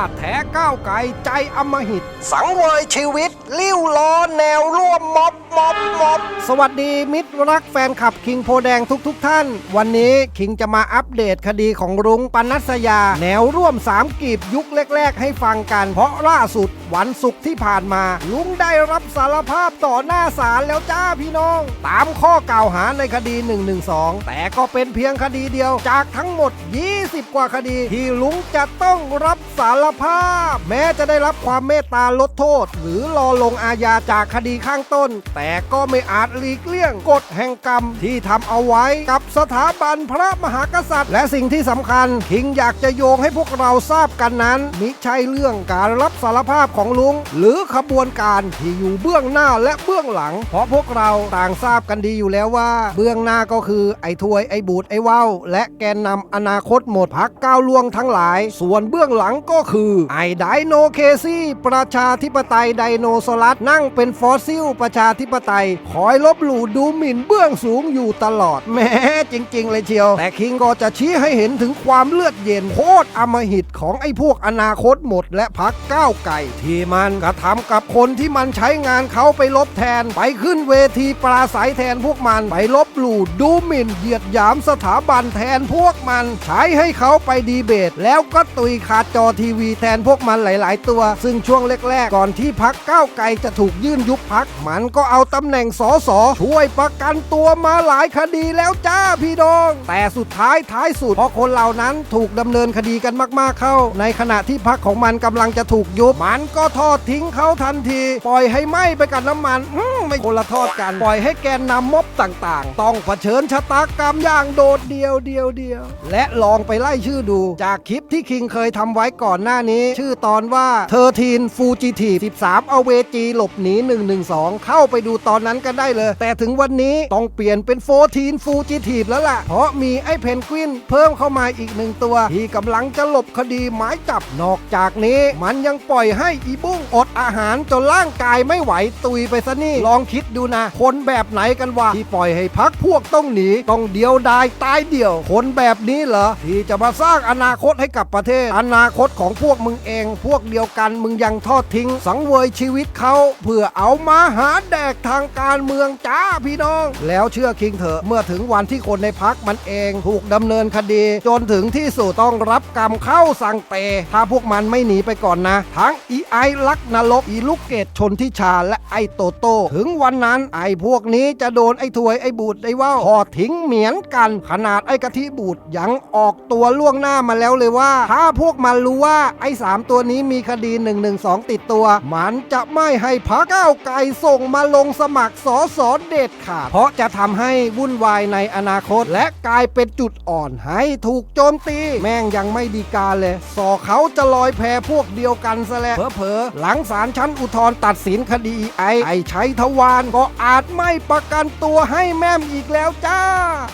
าติแท้ก้าวไกลใจอำมหิต สังเวยชีวิต ลิ้วล้อแนวร่วมม็อบม็อบม็อบสวัสดีมิตรรักแฟนคลับคิงโพแดงทุกๆทท่าน วันนี้คิงจะมาอัปเดตคดีของรุ้งปนัสยา แนวร่วมสามกีบยุคแรก ๆ ให้ฟังกัน เพราะล่าสุดวันศุกร์ที่ผ่านมา ลุงได้รับสารภาพต่อหน้าศาลแล้วจ้าพี่น้อง ตามข้อกล่าวหาในคดี 112 แต่ก็เป็นเพียงคดีเดียวจากทั้งหมด 20 กว่าคดีที่ลุงจะต้องรับสารภาพ แม้จะได้รับความเมตตาลดโทษ หรือรอลงอาญาจากคดีข้างต้น แต่ก็ไม่อาจหลีกเลี่ยงกฎแห่งกรรมที่ทำเอาไว้กับสถาบันพระมหากษัตริย์ และสิ่งที่สำคัญคิงอยากจะโยงให้พวกเราทราบกันนั้นมิใช่เรื่องการรับสารภาพของลุง หรือขบวนการที่อยู่เบื้องหน้าและเบื้องหลัง เพราะพวกเราต่างทราบกันดีอยู่แล้วว่า เบื้องหน้าก็คือไอ้ถวยไอ้บูดไอ้ว่าวและแกนนำอนาคตหมดพักก้าวล่วงทั้งหลาย ส่วนเบื้องหลังก็คือไอไดโนเคซี่ประชาธิปไตยไดโนสาร์นั่งเป็นฟอสซิลประชาธิปไตย คอยลบหลู่ดูหมิ่นเบื้องสูงอยู่ตลอดแม้จริง ๆ เลยเชียว แต่คิงก็จะชี้ให้เห็นถึงความเลือดเย็นโคตรอำมหิตของไอ้พวกอนาคตหมด และพักก้าวไก่ที่มันกระทำกับคนที่มันใช้งานเขาไปลบแทน ไปขึ้นเวทีปราศัยแทนพวกมันไปลบหลู่ดูหมิ่นเหยียดหยามสถาบันแทนพวกมันใช้ให้เขาไปดีเบต แล้วก็ตุยขาดจอทีวีแทนพวกมันหลาย ๆ ตัว ซึ่งช่วงแรก ๆ ก่อนที่พักก้าวไกลจะถูกยื่นยุบพัก มันก็เอาตำแหน่งสสช่วยประกันตัวมาหลายคดีแล้วจ้าพี่ดองแต่สุดท้ายท้ายสุดเพราะคนเหล่านั้นถูกดำเนินคดีกันมาก ๆ เข้า ในขณะที่พักของมันกำลังจะถูกยุบมันก็ทอดทิ้งเขาทันที ปล่อยให้ไหม้ไปกับน้ำมันไม่คนละทอดกันปล่อยให้แกนนำม็อบต่างๆ ต้องเผชิญชะตากรรมอย่างโดดเดียวเดียวเดียวและลองไปไล่ชื่อดู จากคลิปที่คิงเคยทำไว้ก่อนหน้านี้ ชื่อตอนว่าเธอทีนฟูจิที13 เอาเวจีหลบหนี 112 เข้าไปดูตอนนั้นกันได้เลย แต่ถึงวันนี้ต้องเปลี่ยนเป็นโฟทีนฟูจิทีแล้วล่ะ เพราะมีไอ้เพนกวินเพิ่มเข้ามาอีกหนึ่งตัว ที่กำลังจะหลบคดีหมายจับนอกจากนี้ มันยังปล่อยให้อีบุ้งอดอาหารจนร่างกายไม่ไหวตุยไปซะนี่ลองคิดดูนะ คนแบบไหนกันวะที่ปล่อยให้พักพวกต้องหนีต้องเดียวดายตายเดี่ยว คนแบบนี้เหรอที่จะมาสร้างอนาคตให้กับประเทศ อนาคตของพวกมึงเอง พวกเดียวกันมึงยังทอดทิ้ง สังเวยชีวิตเขาเพื่อเอามาหาแดกทางการเมืองจ้าพี่น้อง แล้วเชื่อคิงเถอะเมื่อถึงวันที่คนในพักมันเอง ถูกดำเนินคดี จนถึงที่สุดต้องรับกรรมเข้าสังเต ถ้าพวกมันไม่หนีไปก่อนนะ ทั้งอีไอลักนรกอีลูกเกดชนทิชาและไอโตโต้ถึงวันนั้นไอพวกนี้จะโดนไอถวยไอบูดไอว่าวทอดทิ้งเหมือนกัน ขนาดไอกะทิบูดยังออกตัวล่วงหน้ามาแล้วเลยว่า ถ้าพวกมันรู้ว่าไอสามตัวนี้มีคดี112ติดตัว มันจะไม่ให้พักก้าวไกลส่งมาลงสมัครสอสอเด็ดขาด เพราะจะทำให้วุ่นวายในอนาคต และกลายเป็นจุดอ่อนให้ถูกโจมตี แม่งยังไม่ดีการเลย สอเขาจะลอยแพพวกเดียวกันซะแล้วเผลอๆหลังศาลชั้นอุทธรณ์ตัดสินคดีไอไอชัยทวารก็อาจไม่ประกันตัวให้แม่มอีกแล้วจ้า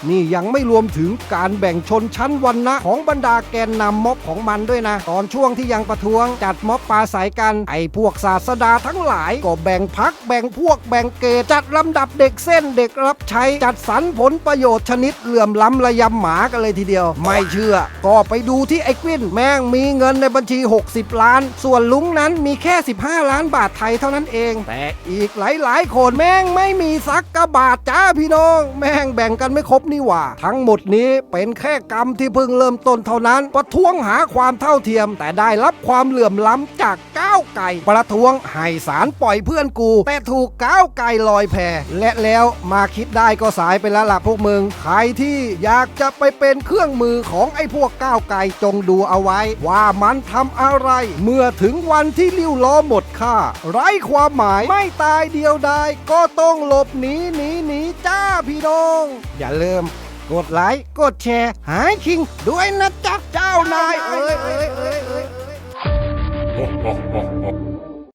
นี่ยังไม่รวมถึงการแบ่งชนชั้นวันนะของบรรดาแกนนำม็อบของมันด้วยนะตอนอนช่วงที่ยังประท้วง จัดม็อบปราศัยกันไอ้พวกศาสดาทั้งหลาย ก็แบ่งพักแบ่งพวกแบ่งเกตจัดลำดับเด็กเส้นเด็กรับใช้จัดสรรผลประโยชน์ชนิดเหลื่อมล้ำระยำหมากันเลยทีเดียว ไม่เชื่อ ก็ไปดูที่ไอ้กวินแม่งมีเงินในบัญชี 60 ล้าน ส่วนลุงนั้นมีแค่ 15 ล้านบาทไทยเท่านั้นเอง แต่อีกหลายๆ คนแม่งไม่มีสักกระบาทจ้าพี่น้อง แม่งแบ่งกันไม่ครบนี่หว่า ทั้งหมดนี้เป็นแค่กรรมที่เพิ่งเริ่มต้นเท่านั้นประท้วงหาความเท่าเทียมแต่ได้รับความเหลื่อมล้ำจากก้าวไก่ ประท้วงให้สารปล่อยเพื่อนกู แต่ถูกก้าวไก่ลอยแพและแล้วมาคิดได้ก็สายไปแล้วล่ะพวกมึง ใครที่อยากจะไปเป็นเครื่องมือของไอ้พวกก้าวไก่จงดูเอาไว้ ว่ามันทำอะไร เมื่อถึงวันที่ลิ้วล้อหมดค่า ไร้ความหมายไม่ตายเดียวดายก็ต้องหลบหนีหนีหนีจ้าพี่น้อง อย่าลืม กดไลค์กดแชร์ หายคิง ด้วยนะจ๊ะเจ้านายเอ้ยเอ้ยเอ้ยเอ้ย